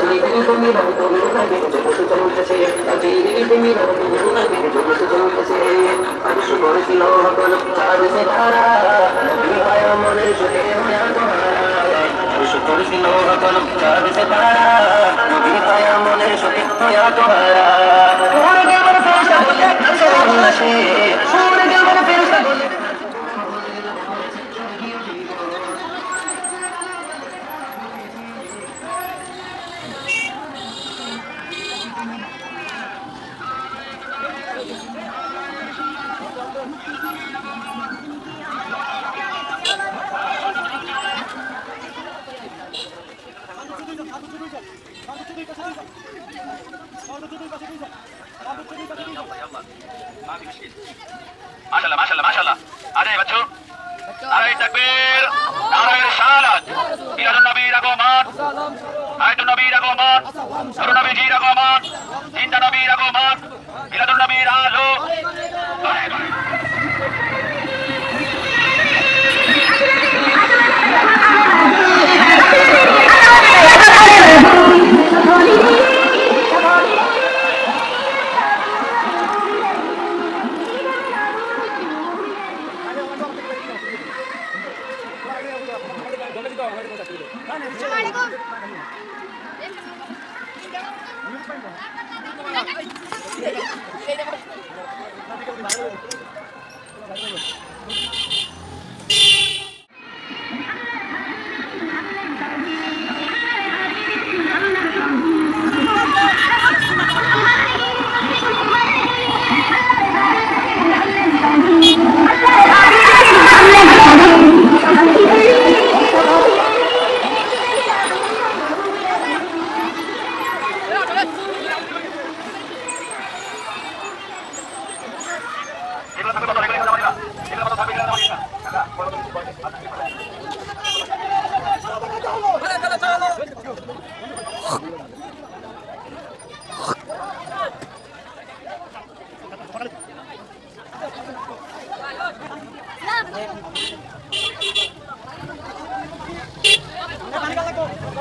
যিনি তিনি তুমি ভবতু গুরুকার দিকে যোগসু চলতেছে যিনি তিনি তুমি ভবতু গুরুকার দিকে যোগসু চলতেছে আবিষ্য করেছিল হতল চারুষে তারা বিহায় মনে সুখে হয়া তোমারা আবিষ্য করেছিল হতল চারুষে তারা বিহায় মনে সুখে হয়া তোমারা তোমার দেবর সাথে আসে সব মাশাল্লাহ মাশাল্লাহ মাশাল্লাহ আরে বাচ্চু। আরে তাকবীর। শাহাদাত ইলাদুন নবীর আগমন আয়াতুন নবীর আগমন নূর নবীজির আগমন জিন্দা নবীর আগমন ইলাদুন নবীর আলো বারে বারে। এগুলো থাকবে কত? এগুলো থাকবে কত? এগুলো কত থাকবে? এগুলো থাকবে কত?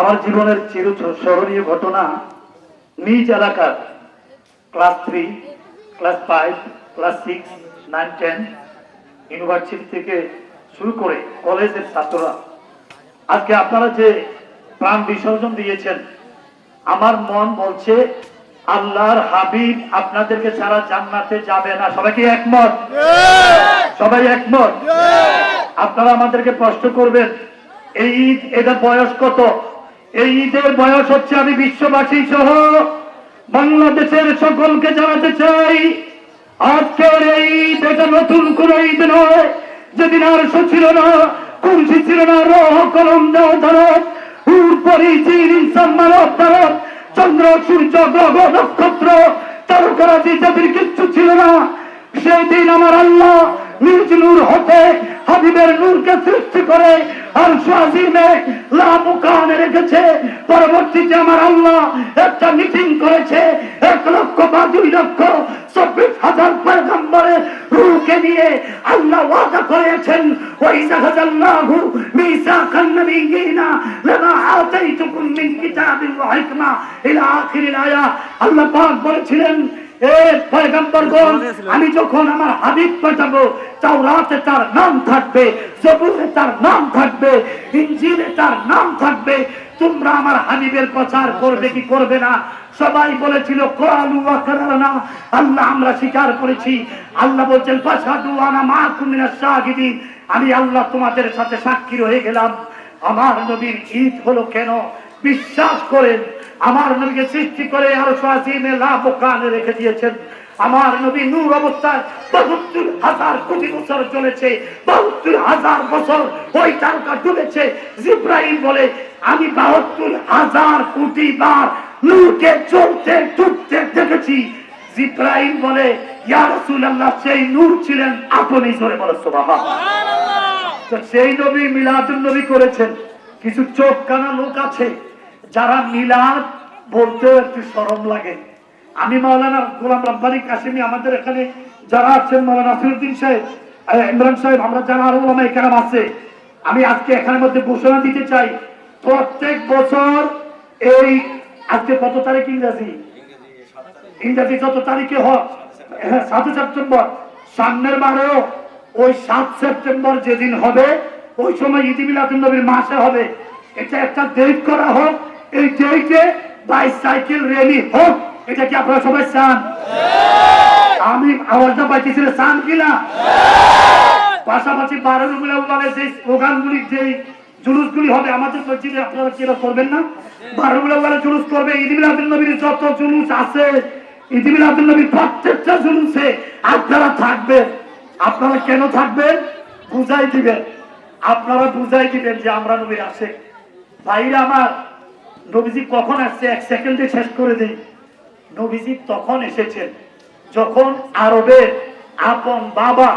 আমার জীবনের চির স্মরণীয় ঘটনা নিজ এলাকার class three, class five, class six, nine, ten university থেকে শুরু করে কলেজের ছাত্ররা। আজকে আপনারা যে প্রাণ বিসর্জন দিয়েছেন। আমার মন বলছে আল্লাহর হাবিব আপনাদেরকে ছাড়া জান্নাতে যাবে না। সবাই কি একমত? সবাই একমত? আপনারা আমাদেরকে প্রশ্ন করবেন। এই ঈদ এদের বয়স কত? এই ঈদের বয়স হচ্ছে আমি বিশ্ববাসী সহ বাংলাদেশের সকলকে জানাতে চাই আজকের এই ঈদ এটা নতুন কোন ঈদ নয়। যেদিন আর ছিল না কুঞ্চি ছিল না রহ কলম দেওয়া ধারত। হুর পরিচিন ইনসান চন্দ্র, সূর্য, গ্রহ, নক্ষত্র, তারকারাজি যাদের কিচ্ছু ছিল না। সেই দিন আমার আল্লাহ নিজ নূর হতে হাবিবের নূরকে সৃষ্টি করে আর সাজিমে লামুকানে রেখেছে। পরবর্তীতে আমার আল্লাহ একটা মিটিং করেছে। এক লক্ষ বা দুই লক্ষ, চব্বিশ হাজার নিয়ে আল্লাহ ওয়াদা করেছেন ওই জাহাজাল্লাহু মিসাকান নবিয়িনা, লামা আতাইতুকুম মিন কিতাবিন ওয়া হিকমা। ইলা আখিরিল আয়া, আল্লাহ পাক বলেছিলেন আমি যখন আমার হাবিব পাঠাবো, তাওরাতে তার নাম থাকবে, জবুরে তার নাম থাকবে, ইনজিলে তার নাম থাকবে, তোমরা আমার হাবিবের প্রচার করবে কি করবে না? সবাই বলেছিল কোরআন ওয়াকারানা আল্লাহ, আমরা স্বীকার করেছি। আল্লাহ বলছেন ফাসাদু আনা মাকুম মিনাশ শাহিদিন। আমি আল্লাহ তোমাদের সাথে সাক্ষী হয়ে গেলাম। আমার নবীর ঈদ হলো কেন? বিশ্বাস করেন, আমার নবীকে সৃষ্টি করে আরও সাজিমে লাভ কানে রেখে দিয়েছেন। আমার নবী নূর অবস্থায় বাহাত্তর হাজার কোটি বছর চলেছে, বাহাত্তর হাজার বছর ওই তারকা ডুবেছে। জিব্রাহিম বলে, আমি বাহাত্তর হাজার কোটি বার নূরকে চলতে ডুবতে দেখেছি। জিব্রাহিম বলে ইয়া রাসূলুল্লাহ সেই নূর ছিলেন আপনি। জোরে বলো সুবহানাল্লাহ। তো সেই নবী মিলাদুল নবী করেছেন। কিছু চোখ কানা লোক আছে যারা মিলাদ বলতেও একটু শরম লাগে। আমি মাওলানা গোলাম রব্বানি কাশিমি আমাদের এখানে যারা আছেন মাওলানা নাসিরুদ্দিন সাহেব ইমরান সাহেব আমরা যারা আরও ওলামা কেরাম আছে আমি আজকে এখানের মধ্যে ঘোষণা দিতে চাই প্রত্যেক বছর এই আজকে কত তারিখ ইংরাজি? ইংরেজি যত তারিখে হোক হ্যাঁ, সাতই সেপ্টেম্বর। সামনের বারেও ওই সাত সেপ্টেম্বর যেদিন হবে ওই সময় মিলাদুল নবীর মাসে হবে। এটা একটা ডেট করা হোক এই ডেটে বাইসাইকেল র্যালি হোক এটা কি আপনারা সবাই চান? আমি আওয়াজটা পাইতেছি চান কিনা পাশাপাশি বারো রুমের যে স্লোগানগুলি যে জুলুসগুলি হবে আমাদের মসজিদে, আপনারা কি এটা করবেন না। বারো রুমের জুলুস করবে, ঈদ মিলাদুল নবীর যত জুলুস আছে, ঈদ মিলাদুল নবীর প্রত্যেকটা জুলুসে আপনারা থাকবেন। আপনারা কেন থাকবেন? বুঝাই দিবেন। আপনারা বুঝাই দিবেন যে আমরা নবীর আসে ভাইরা আমার, নবীজি কখন আসছে? এক সেকেন্ডে শেষ করে দিই। নবীজি তখন এসেছেন। যখন আরবের আপন বাবা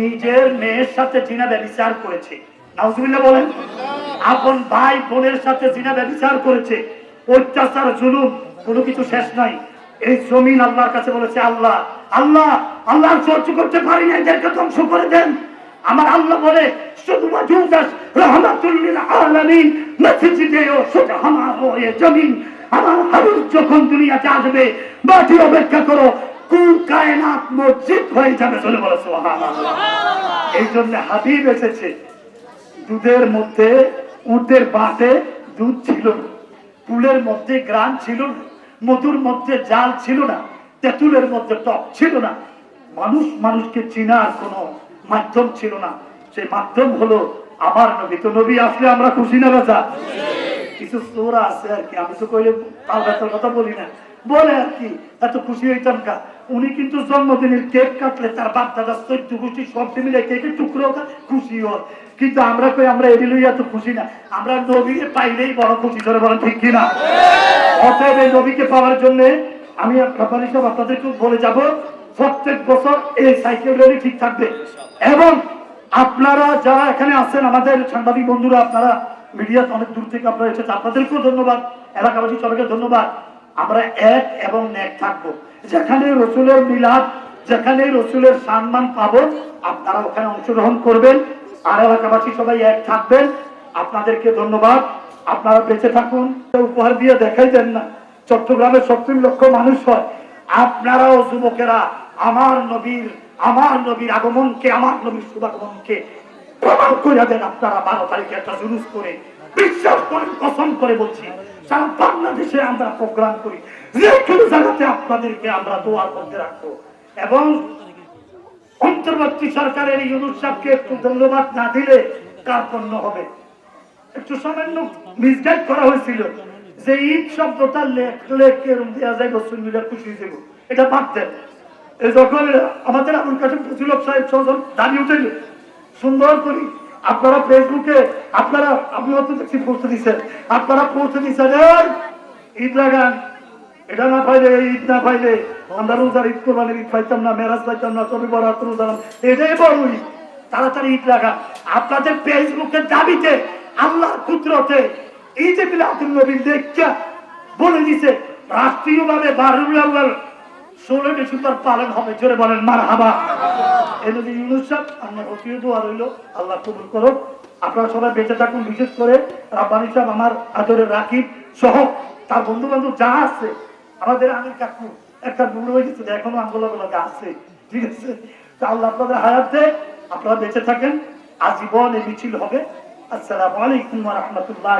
নিজের মেয়ের সাথে জিনা ব্যবচার করেছে। নাউজুবিল্লাহ বলেন, আপন ভাই বোনের সাথে জিনা ব্যবচার করেছে, অত্যাচার, জুলুম, কোনো কিছু শেষ নাই। এই জমিন আল্লাহর কাছে বলেছে, আল্লাহ আল্লাহ আল্লাহ সহ্য করতে পারি না এদেরকে ধ্বংস করে দেন। আমার আল্লাহ বলে, শুধু রহমাতুল্লিল আলামিন মসজিদে আমার এ জমিন, আমার যখন দুনিয়াতে আসবে, মাটি অপেক্ষা করো, কুল কায়নাত মসজিদ হয়ে যাবে। সুবহানাল্লাহ। এই জন্য হাবিব এসেছে। দুধের মধ্যে, উঁটের বাটে দুধ ছিল না। ফুলের মধ্যে গ্রান ছিল না। মধুর মধ্যে জাল ছিল না। তেঁতুলের মধ্যে টক ছিল না। মানুষ মানুষকে চিনার কোনো মাধ্যম ছিল না। সেই মাধ্যম হলো আমার নবী। তো নবী আসলে আমরা খুশি না রাজা? কিছু আছে আর কি। আমি তো কইলে কথা বলি না। বলে আর কি, এত খুশি হইতাম কা? উনি কিন্তু জন্মদিনের কেক কাটলে তার বাপ দাদা মিলে কেকের টুকরো খুশি কিন্তু আমরা কই, আমরা এটি লই এত খুশি না। আমরা নবীকে পাইলেই বড় খুশি বলেন ঠিক কিনা অতএব এই নবীকে পাওয়ার জন্য আমি ব্যাপারী আপনাদেরকে বলে যাব, প্রত্যেক বছর এই সাইকেল র্যালি ঠিক থাকবে। এবং আপনারা যারা এখানে আছেন, আমাদের সাংবাদিক বন্ধুরা, আপনারা মিডিয়াতে অনেক দূর থেকে আপনারা এসেছেন আপনাদেরকেও ধন্যবাদ। এলাকাবাসী সবাইকে ধন্যবাদ। আমরা এক এবং এক থাকব। যেখানে রসুলের মিলাদ, যেখানে রসুলের সম্মান পাব, আপনারা ওখানে অংশগ্রহণ করবেন। আর এলাকাবাসী সবাই এক থাকবেন। আপনাদেরকে ধন্যবাদ। আপনারা বেঁচে থাকুন। উপহার দিয়ে দেখাই দেন না। চট্টগ্রামে সত্তর লক্ষ মানুষ হয়। আপনারাও যুবকেরা, আমার নবীর আমার নবীর আগমনকে, আমার নবীর শুভাগমনকে প্রমাণ করে দেন আপনারা বারো তারিখে একটা জুলুস করে। বিশ্বাস করেন কসম করে বলছি, সারা বাংলাদেশে আমরা প্রোগ্রাম করি। যে কোনো জায়গাতে আপনাদেরকে আমরা দোয়ার মধ্যে রাখব। এবং অন্তর্বর্তী সরকারের ইউনুস সাহেবকে একটু ধন্যবাদ না দিলে কার পণ্য হবে? একটু সামান্য মিসগাইড করা হয়েছিল যে ঈদ শব্দটা লেখলে কেরম দেওয়া যায় মিলে খুশি দেব। এটা এই যখন আমাদের আমার কাছে ফজুলক সাহেব সজন দাঁড়িয়ে উঠেল সুন্দর করি। আপনারা ফেসবুকে আপনারা আপনি হয়তো দেখছি পৌঁছে দিচ্ছেন আপনারা পৌঁছে দিচ্ছেন "এই, ঈদ লাগান। এটা না পাইলে ঈদ না পাইলে আমরা রোজার ঈদ কোরবানির ঈদ পাইতাম না মেরাজ পাইতাম না কবি বরাত রোজা এটাই বড় ঈদ। তাড়াতাড়ি ঈদ লাগা আপনাদের ফেসবুকের দাবিতে আল্লাহর কুদরতে এই যে বিলাতুল নবী দেখা বলে দিছে রাষ্ট্রীয়ভাবে বারুল আউয়াল ষোলো ডিসেম্বর পালন হবে। জোরে বলেন মার হাবা ইউনুস সাহেব, আমার দোয়া রইল, আল্লাহ কবুল করো আপনারা সবাই বেঁচে থাকুন, বিশেষ করে রাব্বানি সাহেব, আমার রাকিব সহ তার বন্ধু বান্ধব যা আছে, আমাদের আমির কাকু, একটা হয়ে এখনও আঙ্গুলগুলোকে আছে, ঠিক আছে? তা আল্লাহ আপনাদের হায়াতে আপনারা বেঁচে থাকেন, আজীবন এই মিছিল হবে। আসসালামু আলাইকুম রহমতুল্লাহ